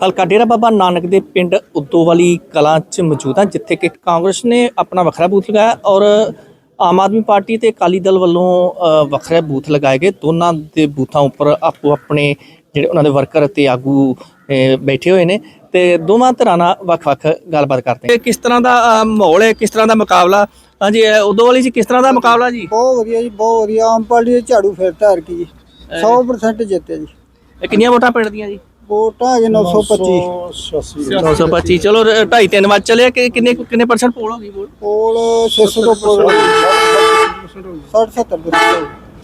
ਹਲਕਾ ਡੇਰਾ ਬਾਬਾ ਨਾਨਕ ਦੇ ਪਿੰਡ ਉਦੋਵਾਲੀ ਕਲਾਂ 'ਚ ਮੌਜੂਦ ਹਾਂ ਜਿੱਥੇ ਕਿ ਕਾਂਗਰਸ ਨੇ ਆਪਣਾ ਵੱਖਰਾ ਬੂਥ ਲਗਾਇਆ ਔਰ ਆਮ ਆਦਮੀ ਪਾਰਟੀ ਤੇ ਅਕਾਲੀ ਦਲ ਵੱਲੋਂ ਵੱਖਰੇ ਬੂਥ ਲਗਾਏ ਗਏ। ਦੋਨਾਂ ਦੇ ਬੂਥਾਂ ਉੱਪਰ ਆਪੋ ਆਪਣੇ ਜਿਹੜੇ ਉਹਨਾਂ ਦੇ ਵਰਕਰ ਤੇ ਆਗੂ ਬੈਠੇ ਹੋਏ ਨੇ ਤੇ ਦੋਵਾਂ ਧਿਰਾਂ ਨਾਲ ਵੱਖ-ਵੱਖ ਗੱਲਬਾਤ ਕਰਦੇ ਕਿਸ ਤਰ੍ਹਾਂ ਦਾ ਮਾਹੌਲ ਹੈ? ਕਿਸ ਤਰ੍ਹਾਂ ਦਾ ਮੁਕਾਬਲਾ? ਹਾਂਜੀ ਅ, ਉਦੋਵਾਲੀ 'ਚ ਕਿਸ ਤਰ੍ਹਾਂ ਦਾ ਮੁਕਾਬਲਾ ਜੀ? ਬਹੁਤ ਵਧੀਆ ਜੀ ਬਹੁਤ ਵਧੀਆ। ਆਮ ਪਾਰਟੀ ਦੇ ਝਾੜੂ ਫੇਰਤਾ ਹਰ ਕੀ ਜੀ। 100% ਜਿੱਤੇ ਜੀ। ਇਹ ਕਿੰਨੀਆਂ ਵੋਟਾਂ ਪਿੰਡ ਦੀਆਂ ਜੀ? ਵੋਟਾਂ ਹੈਗੇ 925 925 ਚਲੋ 2.5 3 ਵਜ ਚੱਲੇ ਕਿ ਕਿੰਨੇ ਕਿੰਨੇ ਪਰਸੈਂਟ ਪੋਲ ਹੋ ਗਈ ਵੋਟ ਪੋਲ 600 ਤੋਂ ਉੱਪਰ 60 70 ਦੇ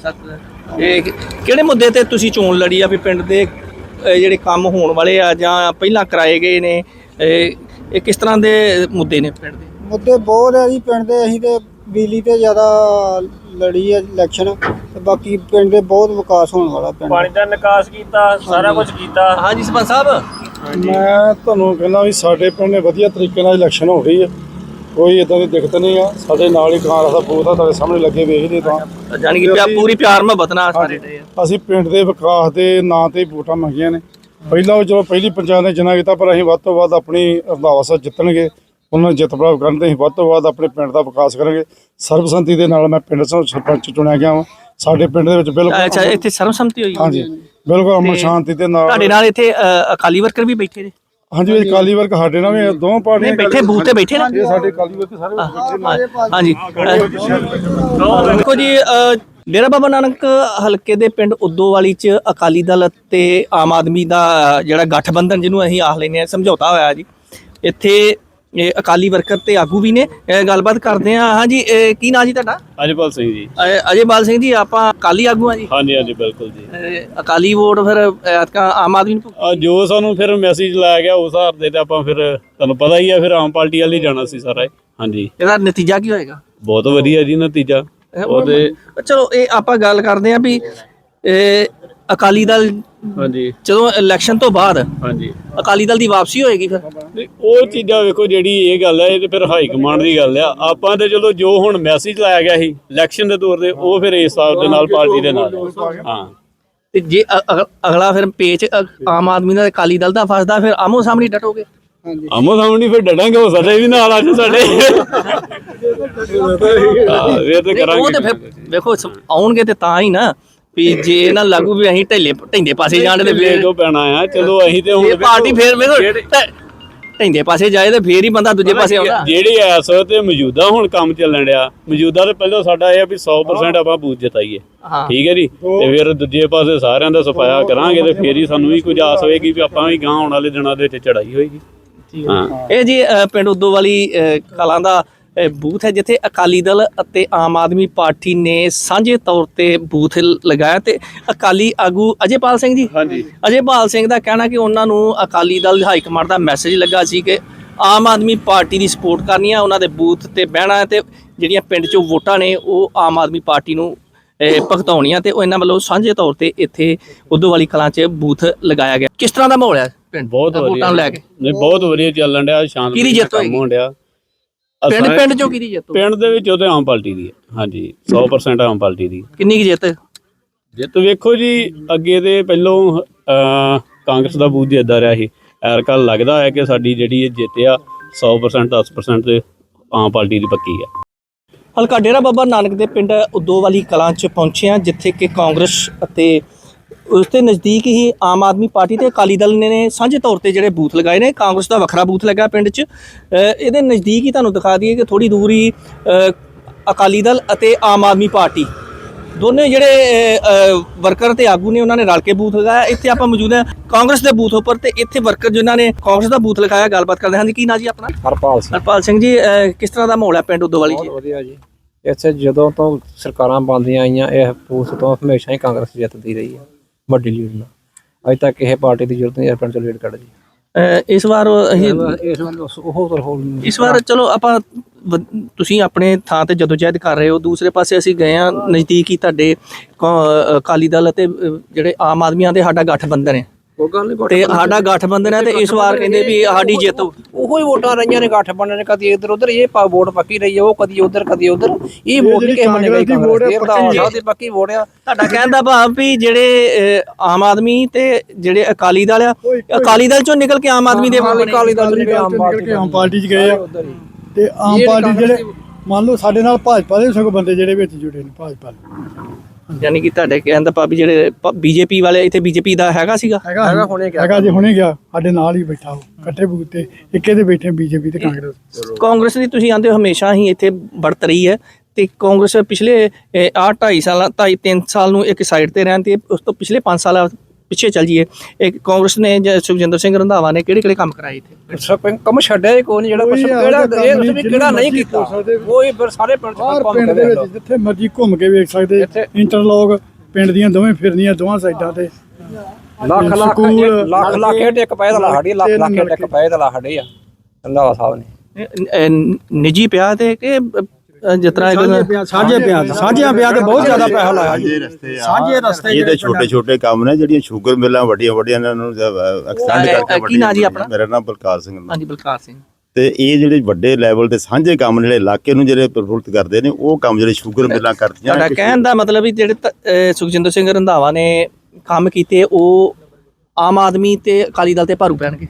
ਸੱਤ। ਇਹ ਕਿਹੜੇ ਮੁੱਦੇ ਤੇ ਤੁਸੀਂ ਚੋਣ ਲੜੀ ਆ ਵੀ ਪਿੰਡ ਦੇ ਜਿਹੜੇ ਕੰਮ ਹੋਣ ਵਾਲੇ ਆ ਜਾਂ ਪਹਿਲਾਂ ਕਰਾਏ ਗਏ ਨੇ? ਇਹ ਕਿਸ ਤਰ੍ਹਾਂ ਦੇ ਮੁੱਦੇ ਨੇ ਪਿੰਡ ਦੇ? ਮੁੱਦੇ ਬਹੁਤ ਹੈ ਜੀ ਪਿੰਡ ਦੇ ਅਸੀਂ ਤੇ ਬਿਜਲੀ ਤੇ ਜ਼ਿਆਦਾ ਲੜੀ ਹੈ ਇਲੈਕਸ਼ਨ ਤੇ ਬਾਕੀ ਪਿੰਡ ਦੇ ਬਹੁਤ ਵਿਕਾਸ ਹੋਣ ਵਾਲਾ ਪਿੰਡ। ਪਾਣੀ ਦਾ ਨਿਕਾਸ ਕੀਤਾ ਸਾਰਾ ਕੁਝ ਕੀਤਾ। ਹਾਂਜੀ ਸਰਪੰਚ ਸਾਹਿਬ। ਮੈਂ ਤੁਹਾਨੂੰ ਕਹਿੰਦਾ ਵੀ ਸਾਡੇ ਪਿੰਡ ਨੇ ਵਧੀਆ ਤਰੀਕੇ ਨਾਲ ਇਲੈਕਸ਼ਨ ਹੋ ਰਹੀ ਹੈ। ਕੋਈ ਇਦਾਂ ਦੀ ਦਿੱਕਤ ਨਹੀਂ ਆ। ਸਾਡੇ ਨਾਲ ਹੀ ਕਾਂਗਰਸ ਦਾ ਬੂਥ ਆ ਤੁਹਾਡੇ ਸਾਹਮਣੇ ਲੱਗੇ ਵੇਖਦੇ ਤਾਂ। ਜਾਨੀ ਕਿ ਪਿਆ- ਪੂਰੀ ਪਿਆਰ ਮੁਹੱਬਤ ਨਾਲ ਸਾਰੇ ਅਸੀਂ ਪਿੰਡ ਦੇ ਵਿਕਾਸ ਦੇ ਨਾਂ ਤੇ ਵੋਟਾਂ ਮੰਗੀਆਂ ਨੇ। ਪਹਿਲਾਂ ਉਹ ਚਲੋ ਪਹਿਲੀ ਪੰਚਾਇਤ ਨੇ ਜਿੰਨਾ ਕੀਤਾ ਪਰ ਅਸੀਂ ਵੱਧ ਤੋਂ ਵੱਧ ਆਪਣੀ ਰੰਧਾਵਾ ਸਾਹਿਬ ਜਿੱਤਣਗੇ। ਉਹਨਾਂ ਨੂੰ ਜਿੱਤ ਪ੍ਰਾਪਤ ਕਰਨ ਤੇ ਅਸੀਂ ਵੱਧ ਤੋਂ ਵੱਧ ਆਪਣੇ ਪਿੰਡ ਦਾ ਵਿਕਾਸ ਕਰਾਂਗੇ। ਸਰਬਸੰਮਤੀ ਦੇ ਨਾਲ ਮੈਂ ਪਿੰਡ ਸਰਪੰਚ ਚੁਣਿਆ ਗਿਆ ਹਾਂ ਸਾਡੇ ਪਿੰਡ ਦੇ ਵਿੱਚ ਅੱਛਾ ਬਿਲਕੁਲ ਇੱਥੇ ਸਰਵਸੰਮਤੀ ਹੋਈ ਹਾਂਜੀ ਬਿਲਕੁਲ ਅਮਨ ਸ਼ਾਂਤੀ ਦੇ ਨਾਲ ਤੁਹਾਡੇ ਨਾਲ ਇੱਥੇ ਅਕਾਲੀ ਵਰਕਰ ਵੀ ਬੈਠੇ ਨੇ? ਹਾਂਜੀ ਇਹ ਅਕਾਲੀ ਵਰਗ ਸਾਡੇ ਨਾਲ ਵੀ ਦੋਵਾਂ ਪਾਰਟੀਆਂ ਬੈਠੇ ਬੂਥ ਤੇ ਬੈਠੇ ਨੇ? ਇਹ ਸਾਡੇ ਅਕਾਲੀ ਵਰਗ ਸਾਰੇ ਹਾਂਜੀ। ਦੇਖੋ ਜੀ ਡੇਰਾ ਬਾਬਾ ਨਾਨਕ ਹਲਕੇ ਦੇ ਪਿੰਡ ਉਦੋਵਾਲੀ ਚ ਅਕਾਲੀ ਦਲ ਤੇ ਆਮ ਆਦਮੀ ਦਾ ਜਿਹੜਾ ਗਠਬੰਧਨ ਜਿਹਨੂੰ ਅਸੀਂ ਆਖ ਲੈਨੇ ਆ ਸਮਝੌਤਾ ਹੋਇਆ ਜੀ। ਇੱਥੇ ਇਹ ਅਕਾਲੀ ਵਰਕਰ ਤੇ ਆਗੂ ਵੀ ਨੇ। ਅ, ਗੱਲਬਾਤ ਕਰਦੇ ਆ ਹਾਂਜੀ ਅ, ਕੀ ਨਾਂ ਜੀ ਤੁਹਾਡਾ? ਅਜਪਾਲ ਸਿੰਘ ਜੀ। ਅ, ਅਜੇਪਾਲ ਸਿੰਘ ਜੀ ਆਪਾਂ ਅਕਾਲੀ ਆਗੂ ਆ ਜੀ। ਹਾਂਜੀ ਹਾਂਜੀ ਬਿਲਕੁਲ ਜੀ। ਅ, ਅਕਾਲੀ ਵੋਟ ਫਿਰ ਐਤਕਾਂ ਆਮ ਆਦਮੀ ਨੂੰ ਆ ਜੋ ਸਾਨੂੰ ਫਿਰ ਮੈਸੇਜ ਲਾਇਆ ਗਿਆ ਉਸ ਹਿਸਾਬ ਦੇ ਤੇ ਆਪਾਂ ਫਿਰ ਤੁਹਾਨੂੰ ਪਤਾ ਹੀ ਆ ਫਿਰ ਆਮ ਪਾਰਟੀ ਵਾਲੀ ਜਾਣਾ ਸੀ ਸਾਰਾ ਹੀ। ਹਾਂਜੀ। ਇਹਦਾ ਨਤੀਜਾ ਕੀ ਹੋਏਗਾ? ਬਹੁਤ ਵਧੀਆ ਜੀ ਨਤੀਜਾ। ਉਹਦੇ ਚਲੋ ਇਹ ਆਪਾਂ ਗੱਲ ਕਰਦੇ ਆ ਵੀ ਇਹ ਅਕਾਲੀ ਦਲ ਹਾਂਜੀ। ਜਦੋਂ ਇਲੈਕਸ਼ਨ ਤੋਂ ਬਾਅਦ ਹਾਂਜੀ। ਅਕਾਲੀ ਦਲ ਦੀ ਵਾਪਸੀ ਹੋਏਗੀ ਫਿਰ? ਉਹ ਚੀਜ਼ਾਂ ਵੇਖੋ ਜਿਹੜੀ ਇਹ ਗੱਲ ਹੈ ਇਹ ਤੇ ਫਿਰ ਹਾਈ ਕਮਾਂਡ ਦੀ ਗੱਲ ਆ। ਆਪਾਂ ਤੇ ਚਲੋ ਜੋ ਹੁਣ ਮੈਸੇਜ ਲਾਇਆ ਗਿਆ ਸੀ ਇਲੈਕਸ਼ਨ ਦੇ ਤੌਰ ਤੇ ਉਹ ਫਿਰ ਇਸ ਹਿਸਾਬ ਦੇ ਨਾਲ ਪਾਰਟੀ ਦੇ ਨਾਲ। ਹਾਂ। ਤੇ ਜੇ ਅ- ਅਗ- ਅਗਲਾ ਫਿਰ ਪੇਚ ਅ- ਆਮ ਆਦਮੀ ਦਾ ਤੇ ਅਕਾਲੀ ਦਲ ਦਾ ਫਸਦਾ ਫਿਰ ਆਮੋ ਸਾਹਮਣੇ ਡਟੋਗੇ? ਹਾਂਜੀ। ਆਮੋ ਸਾਹਮਣੇ ਫਿਰ ਡਟਾਂਗੇ ਹੋ ਸਾਡੇ ਵੀ ਨਾਲ ਅੱਜ ਸਾਡੇ। ਹਾਂ ਇਹ ਤੇ ਉਹ ਕਰਾਂਗੇ। ਤੇ ਫਿਰ ਵੇਖੋ ਸ- ਆਉਣਗੇ ਤੇ ਤਾਂ ਹੀ ਨਾ। ਵੀ ਜੇ ਇਹਨਾਂ ਲਾਗੂ ਵੀ ਅਸੀਂ ਢਿੱਲੇ ਢਿੰਦੇ ਪਾਸੇ ਜਾਣ ਤੇ ਵੇਖ ਫਿਰ ਦੋ ਪੈਣਾ ਆ ਚਲੋ ਅਸੀਂ ਤੇ ਹੁਣ ਇਹ ਪਾਰਟੀ ਫੇਰ ਢ- ਢਿੰਦੇ ਪਾਸੇ ਜਾਏ ਤੇ ਫੇਰ ਹੀ ਬੰਦਾ ਦੂਜੇ ਪਾਸੇ ਆਉਂਦਾ। ਜਿਹੜੀ ਐਸ ਤੇ ਮੌਜੂਦਾ ਹੁਣ ਕੰਮ ਚੱਲਣ ਡਿਆ ਮੌਜੂਦਾ ਤੇ ਪਹਿਲਾਂ ਸਾਡਾ ਇਹ ਆ ਵੀ 100% ਆਪਾਂ ਬੂਥ ਜਿਤਾਈਏ। ਠੀਕ ਹੈ ਜੀ? ਤੇ ਫਿਰ ਦੂਜੇ ਪਾਸੇ ਸਾਰਿਆਂ ਦਾ ਸਫਾਇਆ ਕਰਾਂਗੇ ਤੇ ਫੇਰ ਹੀ ਸਾਨੂੰ ਵੀ ਕੁਝ ਆਸ ਹੋਏਗੀ ਵੀ ਆਪਾਂ ਵੀ ਗਾਂ ਆਉਣ ਵਾਲੇ ਦਿਨਾਂ ਦੇ ਵਿੱਚ ਚੜਾਈ ਹੋਏਗੀ। ਹਾਂ। ਇਹ ਜੀ ਪਿੰਡ ਉਦੋਂ ਵਾਲੀ ਕਲਾਂ ਦਾ ਬੂਥ ਹੈ ਜਿੱਥੇ ਅਕਾਲੀ ਦਲ ਅਤੇ ਆਮ ਆਦਮੀ ਪਾਰਟੀ ਨੇ ਸਾਂਝੇ ਤੌਰ ਤੇ ਬੂਥ ਲਗਾਇਆ ਤੇ ਅਕਾਲੀ ਆਗੂ ਅਜੇਪਾਲ ਸਿੰਘ ਜੀ? ਹਾਂਜੀ। ਅਜੇਪਾਲ ਸਿੰਘ ਦਾ ਕਹਿਣਾ ਕਿ ਉਹਨਾਂ ਨੂੰ ਅਕਾਲੀ ਦਲ ਹਾਈ ਕਮਾਂਡ ਦਾ ਮੈਸੇਜ ਲੱਗਾ ਸੀ ਕਿ ਆਮ ਆਦਮੀ ਪਾਰਟੀ ਦੀ ਸਪੋਰਟ ਕਰਨੀ ਆ ਉਹਨਾਂ ਦੇ ਬੂਥ ਤੇ ਬਹਿਣਾ ਤੇ ਜਿਹੜੀਆਂ ਪਿੰਡ 'ਚੋਂ ਵੋਟਾਂ ਨੇ ਉਹ ਆਮ ਆਦਮੀ ਪਾਰਟੀ ਨੂੰ ਭੁਗਤਾਉਣੀਆਂ ਤੇ ਉਹ ਇਹਨਾਂ ਵੱਲੋਂ ਸਾਂਝੇ ਤੌਰ ਤੇ ਇੱਥੇ ਉਦੋਂ ਵਾਲੀ ਕਲਾਂ 'ਚ ਬੂਥ ਲਗਾਇਆ ਗਿਆ। ਕਿਸ ਤਰ੍ਹਾਂ ਦਾ ਮਾਹੌਲ ਹੈ? ਪਿੰਡ ਬਹੁਤ ਵਧੀਆ। ਲੈ ਕੇ। ਨਹੀਂ ਬਹੁਤ ਵਧੀਆ ਚੱਲਣ ਡਿਆ ਸ਼ਾਂਤ ਕਿਹਦੀ ਜਿੱਤ ਕੰਮ? ਹੋਣ ਡਿਆ। ਪਿੰਡ ਪਿੰਡ 'ਚੋਂ ਕਿਹਦੀ ਜਿੱਤ? ਪਿੰਡ ਦੇ ਵਿੱਚ ਉਹਦੇ ਆਮ ਪਾਰਟੀ ਦੀ ਹੈ। ਹਾਂਜੀ 100% ਆਮ ਪਾਰਟੀ ਦੀ ਕਿੰਨੀ ਕੁ ਜਿੱਤ? ਜਿੱਤ ਵੇਖੋ ਜੀ ਅੱਗੇ ਤੇ ਪਹਿਲੋਂ ਅਹ, ਕਾਂਗਰਸ ਦਾ ਬੂਥ ਜਿੱਦਾਂ ਰਿਹਾ ਸੀ। ਐਰਕਾ ਲੱਗਦਾ ਹੈ ਕਿ ਸਾਡੀ ਜਿਹੜੀ ਇਹ ਜਿੱਤ ਆ 100% 10% ਤੇ ਆਮ ਪਾਰਟੀ ਦੀ ਪੱਕੀ ਆ ਹਲਕਾ ਡੇਰਾ ਬਾਬਾ ਨਾਨਕ ਦੇ ਪਿੰਡ ਉਦੋਵਾਲੀ ਕਲਾਂ 'ਚ ਪਹੁੰਚੇ ਹਾਂ ਜਿੱਥੇ ਕਿ ਕਾਂਗਰਸ ਅਤੇ ਉਸ ਦੇ ਨਜ਼ਦੀਕ ਹੀ ਆਮ ਆਦਮੀ ਪਾਰਟੀ ਤੇ ਅਕਾਲੀ ਦਲ ਨੇ ਨੇ ਸਾਂਝੇ ਤੌਰ ਤੇ ਜਿਹੜੇ ਬੂਥ ਲਗਾਏ ਨੇ ਕਾਂਗਰਸ ਦਾ ਵੱਖਰਾ ਬੂਥ ਲੱਗਾ ਪਿੰਡ 'ਚ। ਇਹਦੇ ਨਜ਼ਦੀਕ ਹੀ ਤੁਹਾਨੂੰ ਦਿਖਾ ਦਈਏ ਕਿ ਥੋੜੀ ਦੂਰ ਹੀ ਅਕਾਲੀ ਦਲ ਅਤੇ ਆਮ ਆਦਮੀ ਪਾਰਟੀ। ਦੋਨੇ ਜਿਹੜੇ ਵਰਕਰ ਤੇ ਆਗੂ ਨੇ ਉਹਨਾਂ ਨੇ ਰਲ ਕੇ ਬੂਥ ਲਗਾਇਆ। ਇੱਥੇ ਆਪਾਂ ਮੌਜੂਦ ਹਾਂ ਕਾਂਗਰਸ ਦੇ ਬੂਥ ਉੱਪਰ ਤੇ ਇੱਥੇ ਵਰਕਰ ਜਿਨ੍ਹਾਂ ਨੇ ਕਾਂਗਰਸ ਦਾ ਬੂਥ ਲਗਾਇਆ ਗੱਲਬਾਤ ਕਰਦੇ ਹਾਂ। ਜੀ ਕੀ ਨਾਂ ਜੀ ਆਪਣਾ? ਹਰਪਾਲ ਸਿੰਘ। ਹਰਪਾਲ ਸਿੰਘ ਜੀ ਕਿਸ ਤਰ੍ਹਾਂ ਦਾ ਮਾਹੌਲ ਹੈ ਪਿੰਡ ਉਦੋਵਾਲੀ ਬਹੁਤ ਵਧੀਆ ਜੀ। ਇੱਥੇ ਜਦੋਂ ਤੋਂ ਸਰਕਾਰਾਂ ਬਣਦੀਆਂ ਆਈਆਂ ਇਹ ਪੂਸ ਤੋਂ ਹਮੇਸ਼ਾ ਹੀ ਕਾਂਗਰਸ ਜਿੱਤਦੀ ਰਹੀ ਹੈ। ਵੱਡੀ ਲੀਡ ਨਾਲ ਅਜੇ ਤੱਕ ਇਹ ਪਾਰਟੀ ਦੀ ਜ਼ਰੂਰਤ ਨਹੀਂ ਪਿੰਡ ਚੋਂ ਲੀਡ ਕੱਢ ਜੀ ਇਸ ਵਾਰ ਅਸੀਂ ਇਸ ਵੱਲ ਉਹ ਤਾਂ ਹੋਰ ਇਸ ਵਾਰ ਚਲੋ ਆਪਾਂ ਵ- ਤੁਸੀਂ ਆਪਣੇ ਥਾਂ ਤੇ ਜਦੋਜਹਿਦ ਕਰ ਰਹੇ ਹੋ। ਦੂਸਰੇ ਪਾਸੇ ਅਸੀਂ ਗਏ ਆ ਨਜ਼ਦੀਕ ਹੀ ਤੁਹਾਡੇ ਕੌ- ਅ, ਅਕਾਲੀ ਦਲ ਅਤੇ ਅ, ਜਿਹੜੇ ਆਮ ਆਦਮੀਆਂ ਦੇ ਸਾਡਾ ਗਠਬੰਧਨ ਹੈ। ਉਹ ਗੱਲ ਨਹੀਂ ਤੇ ਸਾਡਾ ਗਠਬੰਧਨ ਹੈ ਤੇ ਇਸ ਵਾਰ ਕਹਿੰਦੇ ਵੀ ਸਾਡੀ ਜਿੱਤ। ਉਹੋ ਹੀ ਵੋਟਾਂ ਰਹੀਆਂ ਨੇ ਗੱਠ ਬਣਨ ਕਦੀ ਇੱਧਰ ਉੱਧਰ ਇਹ ਪਾ ਵੋਟ ਪੱਕੀ ਰਹੀ ਹੈ ਉਹ ਕਦੀ ਉੱਧਰ ਕਦੀ ਉੱਧਰ। ਇਹ ਵੋਟ ਕਿਸੇ ਮੰਨੇ ਗਈ ਕਾਂਗਰਸ ਦੀ ਪੱਕੀ ਵੋਟ ਆ। ਤੁਹਾਡਾ ਕਹਿਣ ਦਾ ਭਾਵ ਵੀ ਜਿਹੜੇ ਆਮ ਆਦਮੀ ਤੇ ਜਿਹੜੇ ਅਕਾਲੀ ਦਲ ਆ ਅਕਾਲੀ ਦਲ ਚੋਂ ਨਿਕਲ ਕੇ ਆਮ ਆਦਮੀ ਦੇ ਬਣੇ। ਅਕਾਲੀ ਦਲ ਦੇ ਆਮ ਨਿਕਲ ਪਾਰਟੀ ਕੇ ਆਮ ਪਾਰਟੀ 'ਚ ਗਏ ਆ। ਤੇ ਆਮ ਪਾਰਟੀ ਜਿਹੜੇ ਮੰਨ ਲਓ ਸਾਡੇ ਨਾਲ ਭਾਜਪਾ ਦੇ ਸਗੋਂ ਬੰਦੇ ਜਿਹੜੇ ਵਿੱਚ ਜੁੜੇ ਨੇ ਭਾਜਪਾ ਦੇ। ਯਾਨੀ ਕਿ ਤੁਹਾਡੇ ਕਹਿਣ ਦਾ ਭਾਵ ਵੀ ਜਿਹੜੇ ਬੀਜੇਪੀ ਵਾਲੇ ਇੱਥੇ ਬੀਜੇਪੀ ਦਾ ਹੈਗਾ ਸੀਗਾ? ਹੈਗਾ ਹੈਗਾ ਹੁਣੇ ਗਿਆ। ਹੈਗਾ ਜੀ ਹੁਣੇ ਗਿਆ। ਸਾਡੇ ਨਾਲ ਹੀ ਬੈਠਾ ਉਹ ਇਕੱਠੇ ਬੂਥ ਤੇ ਇੱਕੇ ਦੇ ਬੈਠੇ ਬੀਜੇਪੀ ਤੇ ਕਾਂਗਰਸ। ਕਾਂਗਰਸ ਦੀ ਤੁਸੀਂ ਆਂਦੇ ਹੋ ਹਮੇਸ਼ਾ ਹੀ ਇੱਥੇ ਬੜਤ ਰਹੀ ਹੈ ਤੇ ਕਾਂਗਰਸ ਪਿਛਲੇ ਅਹ, ਆਹ 2.5 ਸਾਲਾਂ 2.5 3 ਸਾਲ ਨੂੰ ਇੱਕ ਸਾਈਡ ਤੇ ਰਹਿੰਦੀ ਹੈ ਉਸ ਤੋਂ ਪਿਛਲੇ 5 ਸਾਲ ਪਿੱਛੇ ਚੱਲ ਜੀਏ ਇੱਕ ਕਾਂਗਰਸ ਨੇ ਜਾਂ ਸੁਖਜਿੰਦਰ ਸਿੰਘ ਰੰਧਾਵਾ ਨੇ ਕਿਹੜੇ ਕਿਹੜੇ ਕੰਮ ਕਰਾਏ ਇੱਥੇ? ਕੰਮ ਛੱਡਿਆ ਹੀ ਕੋਈ ਨਹੀਂ ਜਿਹੜਾ ਕੋਈ ਕਿਹੜਾ ਇਹ ਦੱਸੋ ਵੀ ਕਿਹੜਾ ਨਹੀਂ ਕੀਤਾ। ਹੀ। ਫਿਰ ਸਾਰੇ ਪਿੰਡ ਚ ਕੰਮ ਪਿੰਡ ਦੇ ਵਿੱਚ ਜਿੱਥੇ ਮਰਜ਼ੀ ਘੁੰਮ ਕੇ ਵੇਖ ਸਕਦੇ ਇੰਟਰਲੋਕ ਪਿੰਡ ਦੀਆਂ ਦੋਵੇਂ ਫਿਰਨੀਆਂ ਦੋਵਾਂ ਸਾਈਡਾਂ ਤੇ। ਲੱਖ ਲੱਖ ਲੱਖ ਲੱਖ ਇਹ ਟਿਕ ਪਏ ਤਾਂ ਸਾਡੀ ਲੱਖ ਲੱਖ ਇਹ ਨਲਕੇ। ਟਿਕ ਪਏ ਤਾਂ ਸਾਡੇ ਆ ਰੰਧਾਵਾ ਸਾਹਿਬ ਨੇ। ਨਿੱਜੀ ਪਿਆ ਤੇ ਕਿ ਜਿਸ ਤਰ੍ਹਾਂ ਇੱਕ ਸਾਂਝੇ ਪਿਆ ਸਾਂਝਿਆਂ ਪਿਆ ਤੇ ਬਹੁਤ ਜ਼ਿਆਦਾ ਪੈਸਾ ਲਾਇਆ ਸਾਂਝੇ ਰਸਤੇ ਆ। ਸਾਂਝੇ ਰਸਤੇ ਇਹ ਤੇ ਛੋਟੇ ਛੋਟੇ ਕੰਮ ਨੇ ਜਿਹੜੀਆਂ ਸ਼ੂਗਰ ਮਿਲਾਂ ਵੱਡੀਆਂ ਵੱਡੀਆਂ ਇਹਨਾਂ ਨੂੰ ਐਕਸਟੈਂਡ ਕਰਕੇ ਕੀ ਨਾਂ ਜੀ ਆਪਣਾ? ਮੇਰਾ ਨਾਮ ਬਲਕਾਰ ਸਿੰਘ ਹੈ। ਹਾਂਜੀ ਬਲਕਾਰ ਸਿੰਘ। ਤੇ ਇਹ ਜਿਹੜੇ ਵੱਡੇ ਲੈਵਲ ਤੇ ਸਾਂਝੇ ਕੰਮ ਨੇ ਜਿਹੜੇ ਇਲਾਕੇ ਨੂੰ ਜਿਹੜੇ ਪ੍ਰਫੁੱਲਤ ਕਰਦੇ ਨੇ ਉਹ ਕੰਮ ਜਿਹੜੇ ਸ਼ੂਗਰ ਮਿਲਾਂ ਕਰਦੀਆਂ ਤੁਹਾਡਾ ਕਹਿਣ ਦਾ ਮਤਲਬ ਵੀ ਜਿਹੜੇ ਤ- ਅਹ, ਸੁਖਜਿੰਦਰ ਸਿੰਘ ਰੰਧਾਵਾ ਨੇ ਕੰਮ ਕੀਤੇ ਉਹ ਆਮ ਆਦਮੀ ਤੇ ਅਕਾਲੀ ਦਲ ਤੇ ਭਾਰੂ ਪੈਣਗੇ।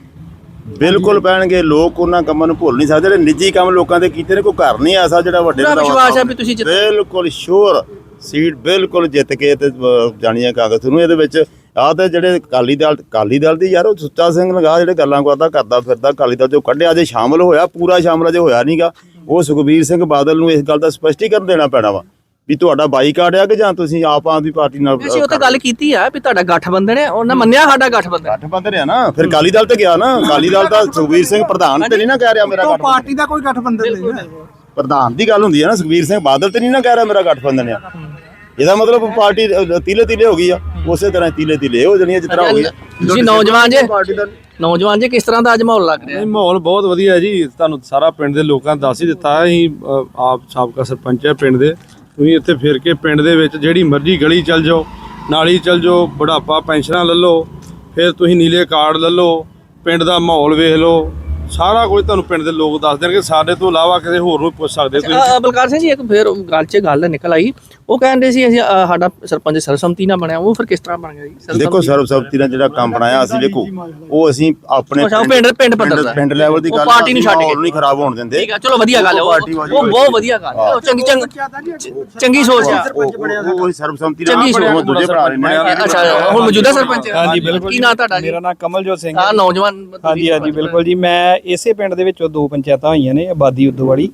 ਬਿਲਕੁਲ ਪੈਣਗੇ ਲੋਕ ਉਹਨਾਂ ਕੰਮਾਂ ਨੂੰ ਭੁੱਲ ਨਹੀਂ ਸਕਦੇ ਜਿਹੜੇ ਨਿੱਜੀ ਕੰਮ ਲੋਕਾਂ ਦੇ ਕੀਤੇ ਨੇ ਕੋਈ ਘਰ ਨਹੀਂ ਐਸਾ ਜਿਹੜਾ ਵੱਡੇ ਪੂਰਾ ਵਿਸ਼ਵਾਸ ਹੈ ਵੀ ਤੁਸੀਂ ਜਿੱਤ- ਬਿਲਕੁਲ ਸ਼ੋਰ ਸੀਟ ਬਿਲਕੁਲ ਜਿੱਤ ਕੇ ਤੇ ਜਾਣੀਆਂ ਕਾਂਗਰਸ ਨੂੰ ਇਹਦੇ ਵਿੱਚ। ਆਹ ਤੇ ਜਿਹੜੇ ਅਕਾਲੀ ਦਲ ਅਕਾਲੀ ਦਲ ਦੀ ਯਾਰ ਉਹ ਸੁੱਚਾ ਸਿੰਘ ਲਗਾ ਜਿਹੜੇ ਗੱਲਾਂ ਕਰਦਾ ਕਰਦਾ ਫਿਰਦਾ ਅਕਾਲੀ ਦਲ ਜੋ ਕੱਢਿਆ ਜੇ ਸ਼ਾਮਲ ਹੋਇਆ ਪੂਰਾ ਸ਼ਾਮਲ ਅਜੇ ਹੋਇਆ ਨਹੀਂਗਾ ਉਹ ਸੁਖਬੀਰ ਸਿੰਘ ਬਾਦਲ ਨੂੰ ਇਸ ਗੱਲ ਦਾ ਸਪਸ਼ਟੀਕਰਨ ਦੇਣਾ ਪੈਣਾ ਵਾ। ਵੀ ਤੁਹਾਡਾ ਬਾਈਕਾਟ ਆ ਕਿ ਜਾਂ ਤੁਸੀਂ ਆਪ ਆਦਮੀ ਪਾਰਟੀ ਨਾਲ ਅਸੀਂ ਉਹ ਤਾਂ ਗੱਲ ਕੀਤੀ ਆ ਵੀ ਤੁਹਾਡਾ ਗਠਬੰਧਨ ਹੈ ਉਹਨਾਂ ਮੰਨਿਆ ਸਾਡਾ ਗਠਬੰਧਨ। ਗਠਬੰਧਨ ਆ ਨਾ? ਫਿਰ ਅਕਾਲੀ ਦਲ ਤੇ ਗਿਆ ਨਾ? ਅਕਾਲੀ ਦਲ ਤਾਂ ਸੁਖਬੀਰ ਸਿੰਘ ਪ੍ਰਧਾਨ ਤੇ ਨਹੀਂ ਨਾ ਕਹਿ ਰਿਹਾ ਮੇਰਾ ਗਠਬੰਧਨ ਪਾਰਟੀ ਦਾ ਕੋਈ ਗਠਬੰਧਨ ਨਹੀਂ ਪ੍ਰਧਾਨ ਦੀ ਗੱਲ ਹੁੰਦੀ ਹੈ ਨਾ ਸੁਖਬੀਰ ਸਿੰਘ ਬਾਦਲ ਤੇ ਨਹੀਂ ਨਾ ਕਹਿ ਰਿਹਾ ਮੇਰਾ ਗਠਬੰਧਨ ਆ। ਇਹਦਾ ਮਤਲਬ ਪਾਰਟੀ ਤੀਲੇ ਤੀਲੇ ਹੋ ਗਈ ਆ। ਉਸੇ ਤਰ੍ਹਾਂ ਤੀਲੇ ਤੀਲੇ ਹੋ ਜਣੀਆਂ ਜਿਸ ਤਰ੍ਹਾਂ ਹੋ ਗਈਆਂ ਤੁਸੀਂ ਨੌਜਵਾਨ ਜੇ ਦਾ ਨੌਜਵਾਨ ਜੇ ਕਿਸ ਤਰ੍ਹਾਂ ਦਾ ਅੱਜ ਮਾਹੌਲ ਲੱਗ ਰਿਹਾ? ਹੈ? ਮਾਹੌਲ ਬਹੁਤ ਵਧੀਆ ਹੈ ਜੀ। ਤੁਹਾਨੂੰ ਸਾਰਾ ਪਿੰਡ ਦੇ ਲੋਕਾਂ ਨੇ ਦੱਸ ਹੀ ਦਿੱਤਾ ਹੈ। ਅਸੀਂ ਆਪ ਸਾਬਕਾ ਸਰਪੰਚ ਹੈ ਪਿੰਡ ਦੇ। ਤੁਸੀਂ ਇੱਥੇ ਫਿਰ ਕੇ ਪਿੰਡ ਦੇ ਵਿੱਚ ਜਿਹੜੀ ਮਰਜ਼ੀ ਗਲੀ ਚੱਲ ਜਾਓ ਨਾਲੀ ਚੱਲ ਜਾਓ ਬੁਢਾਪਾ ਪੈਨਸ਼ਨਾਂ ਲੈ ਲਓ ਫਿਰ ਤੁਸੀਂ ਨੀਲੇ ਕਾਰਡ ਲੈ ਲਓ ਪਿੰਡ ਦਾ ਮਾਹੌਲ ਵੇਖ ਲਓ ਸਾਰਾ ਕੁਝ ਤੁਹਾਨੂੰ ਪਿੰਡ ਦੇ ਲੋਕ ਦੱਸ ਦੇਣਗੇ ਸਾਡੇ ਤੋਂ ਇਲਾਵਾ ਕਿਸੇ ਹੋਰ ਨੂੰ ਪੁੱਛ ਸਕਦੇ ਤੁਸੀਂ। ਬਲਕਾਰ ਸਿੰਘ ਜੀ ਇੱਕ ਫਿਰ ਗੱਲ 'ਚ ਗੱਲ ਨਿਕਲ ਆਈ। ਉਹ ਕਹਿੰਦੇ ਸੀ ਅਸੀਂ ਸਾਡਾ ਸਰਪੰਚ ਸਰਸਮਤੀ ਨਾਲ ਬਣਿਆ ਉਹ ਫਿਰ ਕਿਸ ਤਰ੍ਹਾਂ ਬਣ ਗਿਆ ਜੀ? ਸਰਬਸੰਮਤੀ? ਦੇਖੋ ਸਰਬਸੰਮਤੀ ਨਾਲ ਜਿਹੜਾ ਕੰਮ ਬਣਾਇਆ ਅਸੀਂ ਦੇਖੋ ਉਹ ਅਸੀਂ ਆਪਣੇ ਅੱਛਾ, ਉਹ ਪਿੰਡ- ਪਿੰਡ ਪੱਧਰ ਦਾ। ਪਿੰਡ ਲੈਵਲ ਦੀ ਉਹ ਗੱਲ ਪਾਰਟੀ ਨੂੰ ਛੱਡ ਕੇ। ਨਹੀਂ ਖਰਾਬ ਹੋਣ ਦਿੰਦੇ। ਠੀਕ ਆ ਚਲੋ ਵਧੀਆ ਗੱਲ ਹੈ ਉਹ ਪਾਰਟੀ ਵਾਲੀ ਉਹ ਬਹੁਤ ਵਧੀਆ ਗੱਲ ਹੈ। ਉਹ ਚੰਗੀ ਚੰਗੀ ਚੰਗੀ ਸੋਚ ਆ। ਉਹ ਉਹ- ਉਹ ਸਰਬਸੰਮਤੀ ਚੰਗੀ ਨਾਲ ਸੋਚ। ਦੂਜੇ ਭਰਾ ਨੇ ਅੱਛਾ ਹੁਣ ਮੌਜੂਦਾ ਸਰਪੰਚ ਹਾਂਜੀ ਬਿਲਕੁਲ ਕੀ ਨਾਂ ਤੁਹਾਡਾ ਜੀ? ਮੇਰਾ ਨਾਮ ਕਮਲਜੋਤ ਸਿੰਘ ਆ। ਨੌਜਵਾਨ ਹਾਂਜੀ ਹਾਂਜੀ ਬਿਲਕੁਲ ਜੀ। ਮੈਂ ਇਸੇ ਪਿੰਡ ਦੇ ਵਿੱਚੋਂ ਦੋ ਪੰਚਾਇਤਾਂ ਹੋਈਆਂ ਨੇ ਆਬਾਦੀ ਉਦੋਂ ਵਾਲੀ।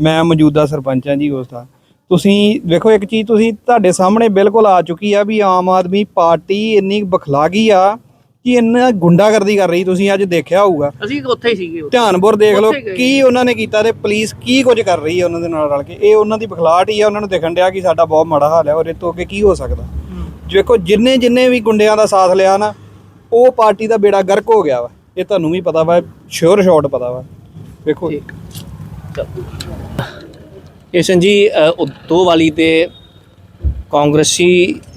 ਮੈਂ ਮੌਜੂਦਾ ਸਰਪੰਚ ਹਾਂ ਜੀ ਉਸ ਦਾ। ਤੁਸੀਂ ਵੇਖੋ ਇੱਕ ਚੀਜ਼ ਤੁਸੀਂ ਤੁਹਾਡੇ ਸਾਹਮਣੇ ਬਿਲਕੁਲ ਆ ਚੁੱਕੀ ਆ ਵੀ ਆਮ ਆਦਮੀ ਪਾਰਟੀ ਇੰਨੀ ਬਖਲਾ ਗਈ ਆ ਕਿ ਇੰਨਾ ਗੁੰਡਾਗਰਦੀ ਕਰ ਰਹੀ ਤੁਸੀਂ ਅੱਜ ਦੇਖਿਆ ਹੋਊਗਾ। ਅਸੀਂ ਉੱਥੇ ਹੀ ਸੀਗੇ ਧਿਆਨਪੁਰ ਦੇਖ ਲਓ। ਕੀ ਉਹਨਾਂ ਨੇ ਕੀਤਾ ਤੇ ਪੁਲਿਸ ਕੀ ਕੁਝ ਕਰ ਰਹੀ ਹੈ ਉਹਨਾਂ ਦੇ ਨਾਲ ਰਲ ਕੇ। ਇਹ ਉਹਨਾਂ ਦੀ ਬਖਲਾਟ ਹੀ ਆ ਉਹਨਾਂ ਨੂੰ ਦਿਖਣ ਡਿਆ ਕਿ ਸਾਡਾ ਬਹੁਤ ਮਾੜਾ ਹਾਲ ਹੈ ਔਰ ਇਹ ਤੋਂ ਅੱਗੇ ਕੀ ਹੋ ਸਕਦਾ। ਵੇਖੋ ਜਿੰਨੇ ਜਿੰਨੇ ਵੀ ਗੁੰਡਿਆਂ ਦਾ ਸਾਥ ਲਿਆ ਨਾ ਉਹ ਪਾਰਟੀ ਦਾ ਬੇੜਾ ਗਰਕ ਹੋ ਗਿਆ ਵਾ। ਇਹ ਤੁਹਾਨੂੰ ਵੀ ਪਤਾ ਵਾ ਸ਼ੋਰ ਸ਼ਾਟ ਪਤਾ ਵਾ। ਵੇਖੋ। ਕਿਸ਼ਨ ਜੀ ਅ, ਉਦੋਂ ਵਾਲੀ ਤੇ ਕਾਂਗਰਸੀ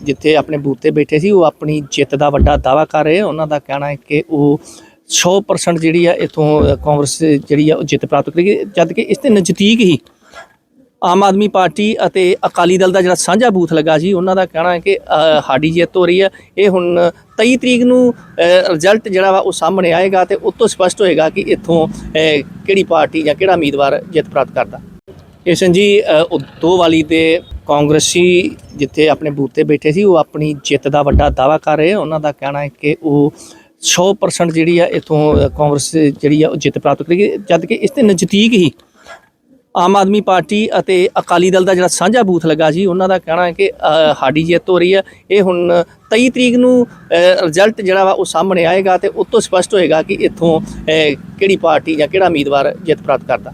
ਜਿੱਥੇ ਆਪਣੇ ਬੂਥ ਤੇ ਬੈਠੇ ਸੀ ਉਹ ਆਪਣੀ ਜਿੱਤ ਦਾ ਵੱਡਾ ਦਾਵਾ ਕਰ ਰਹੇ ਉਹਨਾਂ ਦਾ ਕਹਿਣਾ ਹੈ ਕਿ ਉਹ 100% ਜਿਹੜੀ ਆ ਇਥੋਂ ਕਾਂਗਰਸ ਜਿਹੜੀ ਆ ਉਹ ਜਿੱਤ ਪ੍ਰਾਪਤ ਕਰੇਗੀ। ਜਦ ਕਿ ਇਸ ਦੇ ਨਜ਼ਦੀਕ ਹੀ ਆਮ ਆਦਮੀ ਪਾਰਟੀ ਅਤੇ ਅਕਾਲੀ ਦਲ ਦਾ ਜਿਹੜਾ ਸਾਂਝਾ ਬੂਥ ਲੱਗਾ ਸੀ ਉਹਨਾਂ ਦਾ ਕਹਿਣਾ ਹੈ ਕਿ ਅ, ਸਾਡੀ ਜਿੱਤ ਹੋ ਰਹੀ ਹੈ ਇਹ ਹੁਣ 23 ਤਰੀਕ ਨੂੰ ਰਿਜ਼ਲਟ ਜਿਹੜਾ ਵਾ ਉਹ ਸਾਹਮਣੇ ਆਏਗਾ ਤੇ ਉਸ ਤੋਂ ਸਪਸ਼ਟ ਹੋਏਗਾ ਕਿ ਇੱਥੋਂ ਕਿਹੜੀ ਪਾਰਟੀ ਜਾਂ ਕਿਹੜਾ ਉਮੀਦਵਾਰ ਜਿੱਤ ਪ੍ਰਾਪਤ ਕਰਦਾ। ਕਿਸ਼ਨ ਜੀ ਅ, ਉਦੋਂ ਵਾਲੀ ਦੇ ਕਾਂਗਰਸੀ ਜਿੱਥੇ ਆਪਣੇ ਬੂਥ ਤੇ ਬੈਠੇ ਸੀ ਉਹ ਆਪਣੀ ਜਿੱਤ ਦਾ ਵੱਡਾ ਦਾਵਾ ਕਰ ਰਹੇ ਉਹਨਾਂ ਦਾ ਕਹਿਣਾ ਹੈ ਕਿ ਉਹ 100% ਜਿਹੜੀ ਆ ਇਥੋਂ ਕਾਂਗਰਸ ਜਿਹੜੀ ਆ ਉਹ ਜਿੱਤ ਪ੍ਰਾਪਤ ਕਰੇਗੀ। ਜਦ ਕਿ ਇਸ ਦੇ ਨਜ਼ਦੀਕ ਹੀ ਆਮ ਆਦਮੀ ਪਾਰਟੀ ਅਤੇ ਅਕਾਲੀ ਦਲ ਦਾ ਜਿਹੜਾ ਸਾਂਝਾ ਬੂਥ ਲੱਗਾ ਸੀ ਉਹਨਾਂ ਦਾ ਕਹਿਣਾ ਹੈ ਕਿ ਅ, ਸਾਡੀ ਜਿੱਤ ਹੋ ਰਹੀ ਹੈ ਇਹ ਹੁਣ 23 ਤਰੀਕ ਨੂੰ ਰਿਜ਼ਲਟ ਜਿਹੜਾ ਵਾ ਉਹ ਸਾਹਮਣੇ ਆਏਗਾ ਤੇ ਉਸ ਤੋਂ ਸਪਸ਼ਟ ਹੋਏਗਾ ਕਿ ਇੱਥੋਂ ਕਿਹੜੀ ਪਾਰਟੀ ਜਾਂ ਕਿਹੜਾ ਉਮੀਦਵਾਰ ਜਿੱਤ ਪ੍ਰਾਪਤ ਕਰਦਾ।